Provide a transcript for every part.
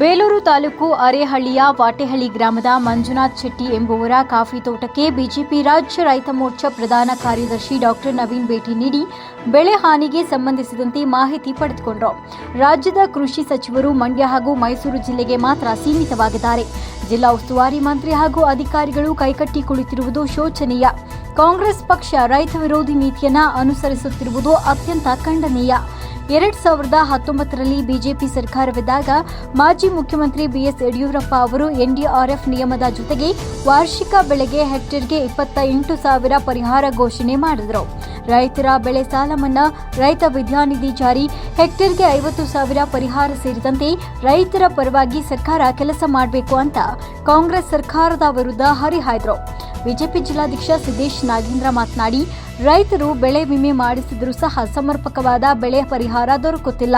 ಬೇಲೂರು ತಾಲೂಕು ಅರೇಹಳ್ಳಿಯ ವಾಟೆಹಳ್ಳಿ ಗ್ರಾಮದ ಮಂಜುನಾಥ್ ಶೆಟ್ಟಿ ಎಂಬುವರ ಕಾಫಿ ತೋಟಕ್ಕೆ ಬಿಜೆಪಿ ರಾಜ್ಯ ರೈತ ಮೋರ್ಚಾ ಪ್ರಧಾನ ಕಾರ್ಯದರ್ಶಿ ಡಾಕ್ಟರ್ ನವೀನ್ ಭೇಟಿ ನೀಡಿ ಬೆಳೆ ಹಾನಿಗೆ ಸಂಬಂಧಿಸಿದಂತೆ ಮಾಹಿತಿ ಪಡೆದುಕೊಂಡರು. ರಾಜ್ಯದ ಕೃಷಿ ಸಚಿವರು ಮಂಡ್ಯ ಹಾಗೂ ಮೈಸೂರು ಜಿಲ್ಲೆಗೆ ಮಾತ್ರ ಸೀಮಿತವಾಗಿದ್ದಾರೆ. ಜಿಲ್ಲಾ ಉಸ್ತುವಾರಿ ಮಂತ್ರಿ ಹಾಗೂ ಅಧಿಕಾರಿಗಳು ಕೈಕಟ್ಟಿ ಕುಳಿತಿರುವುದು ಶೋಚನೀಯ. ಕಾಂಗ್ರೆಸ್ ಪಕ್ಷ ರೈತ ವಿರೋಧಿ ನೀತಿಯನ್ನು ಅನುಸರಿಸುತ್ತಿರುವುದು ಅತ್ಯಂತ ಖಂಡನೀಯ. ಎರಡ್ ಸಾವಿರದ ಹತ್ತೊಂಬತ್ತರಲ್ಲಿ ಬಿಜೆಪಿ ಸರ್ಕಾರವಿದ್ದಾಗ ಮಾಜಿ ಮುಖ್ಯಮಂತ್ರಿ ಬಿಎಸ್ ಯಡಿಯೂರಪ್ಪ ಅವರು ಎನ್ಡಿಆರ್ಎಫ್ ನಿಯಮದ ಜೊತೆಗೆ ವಾರ್ಷಿಕ ಬೆಳೆಗೆ ಹೆಕ್ಟೇರ್ಗೆ ಇಪ್ಪತ್ತ ಎಂಟು ಸಾವಿರ ಪರಿಹಾರ ಘೋಷಣೆ ಮಾಡಿದರು. ರೈತರ ಬೆಳೆ ಸಾಲ ಮನ್ನಾ ರೈತ ವಿದ್ಯಾನಿಧಿ ಜಾರಿ ಹೆಕ್ಟೇರ್ಗೆ ಐವತ್ತು ಸಾವಿರ ಪರಿಹಾರ ಸೇರಿದಂತೆ ರೈತರ ಪರವಾಗಿ ಸರ್ಕಾರ ಕೆಲಸ ಮಾಡಬೇಕು ಅಂತ ಕಾಂಗ್ರೆಸ್ ಸರ್ಕಾರದ ವಿರುದ್ಧ ಹರಿಹಾಯ್ದರು. ಬಿಜೆಪಿ ಜಿಲ್ಲಾಧ್ಯಕ್ಷ ಸಿದ್ದೇಶ್ ನಾಗೇಂದ್ರ ಮಾತನಾಡಿ ರೈತರು ಬೆಳೆ ವಿಮೆ ಮಾಡಿಸಿದರೂ ಸಹ ಸಮರ್ಪಕವಾದ ಬೆಳೆ ಪರಿಹಾರ ದೊರಕುತ್ತಿಲ್ಲ.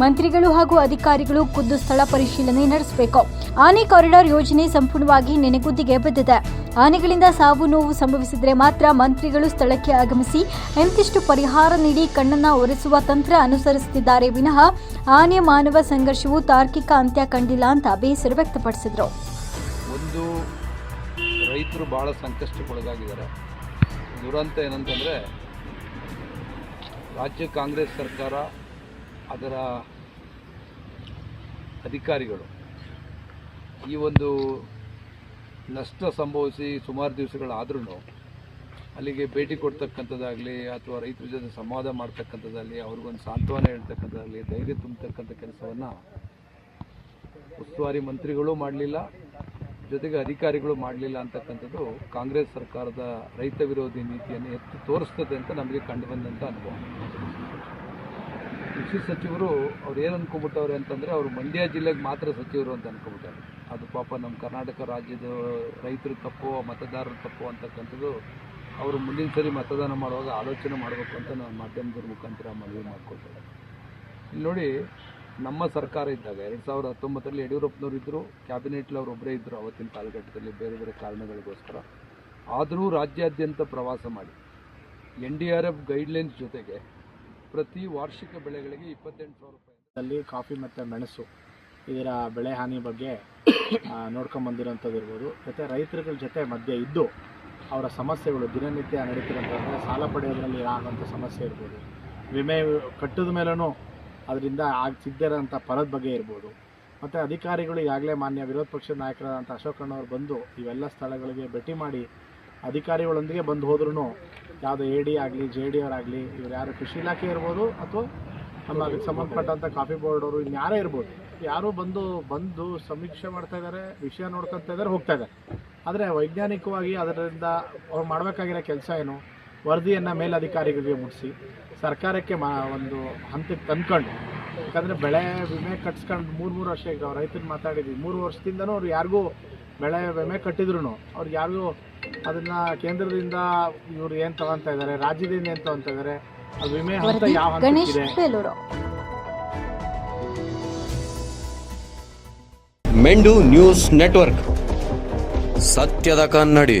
ಮಂತ್ರಿಗಳು ಹಾಗೂ ಅಧಿಕಾರಿಗಳು ಖುದ್ದು ಸ್ಥಳ ಪರಿಶೀಲನೆ ನಡೆಸಬೇಕು. ಆನೆ ಕಾರಿಡಾರ್ ಯೋಜನೆ ಸಂಪೂರ್ಣವಾಗಿ ನೆನೆಗುದ್ದಿಗೆ ಬಿದ್ದಿದೆ. ಆನೆಗಳಿಂದ ಸಾವು ನೋವು ಸಂಭವಿಸಿದರೆ ಮಾತ್ರ ಮಂತ್ರಿಗಳು ಸ್ಥಳಕ್ಕೆ ಆಗಮಿಸಿ ಎಂತಿಷ್ಟು ಪರಿಹಾರ ನೀಡಿ ಕಣ್ಣನ್ನ ಒರೆಸುವ ತಂತ್ರ ಅನುಸರಿಸುತ್ತಿದ್ದಾರೆ. ವಿನಃ ಆನೆ ಮಾನವ ಸಂಘರ್ಷವು ತಾರ್ಕಿಕ ಅಂತ್ಯ ಕಂಡಿಲ್ಲ ಅಂತ ಬೇಸರ ವ್ಯಕ್ತಪಡಿಸಿದರು. ರೈತರು ಬಹಳ ಸಂಕಷ್ಟಕ್ಕೊಳಗಾಗಿದ್ದಾರೆ. ದುರಂತ ಏನಂತಂದರೆ ರಾಜ್ಯ ಕಾಂಗ್ರೆಸ್ ಸರ್ಕಾರ ಅದರ ಅಧಿಕಾರಿಗಳು ಈ ಒಂದು ನಷ್ಟ ಸಂಭವಿಸಿ ಸುಮಾರು ದಿವಸಗಳಾದ್ರೂ ಅಲ್ಲಿಗೆ ಭೇಟಿ ಕೊಡ್ತಕ್ಕಂಥದ್ದಾಗಲಿ ಅಥವಾ ರೈತರ ಜೊತೆ ಸಂವಾದ ಮಾಡ್ತಕ್ಕಂಥದ್ದಾಗಲಿ, ಅವ್ರಿಗೊಂದು ಸಾಂತ್ವನ ಹೇಳ್ತಕ್ಕಂಥದ್ದಾಗಲಿ, ಧೈರ್ಯ ತುಂಬತಕ್ಕಂಥ ಕೆಲಸವನ್ನು ಉಸ್ತುವಾರಿ ಮಂತ್ರಿಗಳು ಮಾಡಲಿಲ್ಲ. ಜೊತೆಗೆ ಅಧಿಕಾರಿಗಳು ಮಾಡಲಿಲ್ಲ ಅಂತಕ್ಕಂಥದ್ದು ಕಾಂಗ್ರೆಸ್ ಸರ್ಕಾರದ ರೈತ ವಿರೋಧಿ ನೀತಿಯನ್ನು ಎತ್ತಿ ತೋರಿಸ್ತದೆ ಅಂತ ನಮಗೆ ಕಂಡು ಬಂದಂಥ ಅನುಭವ. ಕೃಷಿ ಸಚಿವರು ಅವ್ರು ಏನು ಅನ್ಕೊಂಬಿಟ್ಟವ್ರೆ ಅಂತಂದರೆ ಅವರು ಮಂಡ್ಯ ಜಿಲ್ಲೆಗೆ ಮಾತ್ರ ಸಚಿವರು ಅಂತ ಅನ್ಕೊಂಬಿಟ್ಟಾರೆ ಅದು ಪಾಪ ನಮ್ಮ ಕರ್ನಾಟಕ ರಾಜ್ಯದ ರೈತರ ತಪ್ಪು, ಮತದಾರರ ತಪ್ಪು ಅಂತಕ್ಕಂಥದ್ದು ಅವರು ಮುಂದಿನ ಸರಿ ಮತದಾನ ಮಾಡುವಾಗ ಆಲೋಚನೆ ಮಾಡಬೇಕು ಅಂತ ನಾನು ಮಾಧ್ಯಮದ ಮುಖಾಂತರ ಮನವಿ ಮಾಡ್ಕೊಳ್ತಾರೆ ಇಲ್ಲಿ ನೋಡಿ ನಮ್ಮ ಸರ್ಕಾರ ಇದ್ದಾಗ ಎರಡು ಸಾವಿರದ ಹತ್ತೊಂಬತ್ತರಲ್ಲಿ ಯಡಿಯೂರಪ್ಪನವರು ಇದ್ದರು ಕ್ಯಾಬಿನೆಟ್ಲಿ ಅವರು ಒಬ್ಬರೇ ಇದ್ದರು ಅವತ್ತಿನ ಕಾಲಘಟ್ಟದಲ್ಲಿ ಬೇರೆ ಬೇರೆ ಕಾರಣಗಳಿಗೋಸ್ಕರ. ಆದರೂ ರಾಜ್ಯಾದ್ಯಂತ ಪ್ರವಾಸ ಮಾಡಿ. N D R F guidelines ಜೊತೆಗೆ ಪ್ರತಿ ವಾರ್ಷಿಕ ಬೆಳೆಗಳಿಗೆ ಇಪ್ಪತ್ತೆಂಟು ಸಾವಿರ ರೂಪಾಯಿ ಕಾಫಿ ಮತ್ತು ಮೆಣಸು ಇದರ ಬೆಳೆ ಹಾನಿ ಬಗ್ಗೆ ನೋಡ್ಕೊಂಬಂದಿರೋಂಥದ್ದು ಇರ್ಬೋದು. ಮತ್ತು ರೈತರುಗಳ ಜೊತೆ ಮಧ್ಯೆ ಇದ್ದು ಅವರ ಸಮಸ್ಯೆಗಳು, ದಿನನಿತ್ಯ ನಡೀತಿರೋಂಥ ಸಾಲ ಪಡೆಯೋದ್ರಲ್ಲಿ ಆಗುವಂಥ ಸಮಸ್ಯೆ ಇರ್ಬೋದು. ವಿಮೆ ಕಟ್ಟಿದ ಮೇಲೂ ಅದರಿಂದ ಆಗ್ತಿದ್ದಿರೋಂಥ ಫಲದ ಬಗ್ಗೆ ಇರ್ಬೋದು. ಮತ್ತು ಅಧಿಕಾರಿಗಳು ಈಗಾಗಲೇ ಮಾನ್ಯ ವಿರೋಧ ಪಕ್ಷದ ನಾಯಕರಾದಂಥ ಅಶೋಕಣ್ಣವ್ರು ಬಂದು ಇವೆಲ್ಲ ಸ್ಥಳಗಳಿಗೆ ಭೇಟಿ ಮಾಡಿ ಅಧಿಕಾರಿಗಳೊಂದಿಗೆ ಬಂದು ಹೋದ್ರೂ ಯಾವುದೋ ಎ ಡಿ ಆಗಲಿ, ಜೆ ಡಿ ಅವರಾಗಲಿ ಇವ್ರು ಯಾರು ಕೃಷಿ ಇಲಾಖೆ ಇರ್ಬೋದು ಅಥವಾ ನಮ್ಮ ಸಂಬಂಧಪಟ್ಟಂಥ ಕಾಫಿ ಬೋರ್ಡ್ ಅವರು ಇನ್ಯಾರೇ ಇರ್ಬೋದು. ಯಾರೂ ಬಂದು ಬಂದು ಸಮೀಕ್ಷೆ ಮಾಡ್ತಾ ಇದ್ದಾರೆ ವಿಷಯ ನೋಡ್ಕೊತಾ ಇದ್ದಾರೆ ಹೋಗ್ತಾ ಇದ್ದಾರೆ ಆದರೆ ವೈಜ್ಞಾನಿಕವಾಗಿ ಅದರಿಂದ ಅವ್ರು ಮಾಡಬೇಕಾಗಿರೋ ಕೆಲಸ ಏನು? ವರದಿಯನ್ನು ಮೇಲಧಿಕಾರಿಗಳಿಗೆ ಮುಟ್ಟಿಸಿ ಸರ್ಕಾರಕ್ಕೆ ಮಾ ಒಂದು ಹಂತಕ್ಕೆ ತಂದ್ಕೊಂಡು ಯಾಕಂದರೆ ಬೆಳೆ ವಿಮೆ ಕಟ್ಸ್ಕೊಂಡು ಮೂರು ಮೂರು ವರ್ಷ ಈಗ ರೈತರು ಮಾತಾಡಿದ್ವಿ ಮೂರು ವರ್ಷದಿಂದನೂ ಅವ್ರು ಯಾರಿಗೂ ಬೆಳೆ ವಿಮೆ ಕಟ್ಟಿದ್ರು ಅವ್ರಿಗೆ ಯಾರಿಗೂ ಅದನ್ನು ಕೇಂದ್ರದಿಂದ ಇವರು ಏನು ತಗೊತಾ ಇದ್ದಾರೆ ರಾಜ್ಯದಿಂದ ಏನು ತಗೊತಾ ಇದ್ದಾರೆ ಅದು ವಿಮೆ ಹಂತ ಯಾವ ಮೆಂಡು ನ್ಯೂಸ್ ನೆಟ್ವರ್ಕ್. ಸತ್ಯದ ಕನ್ನಡಿ.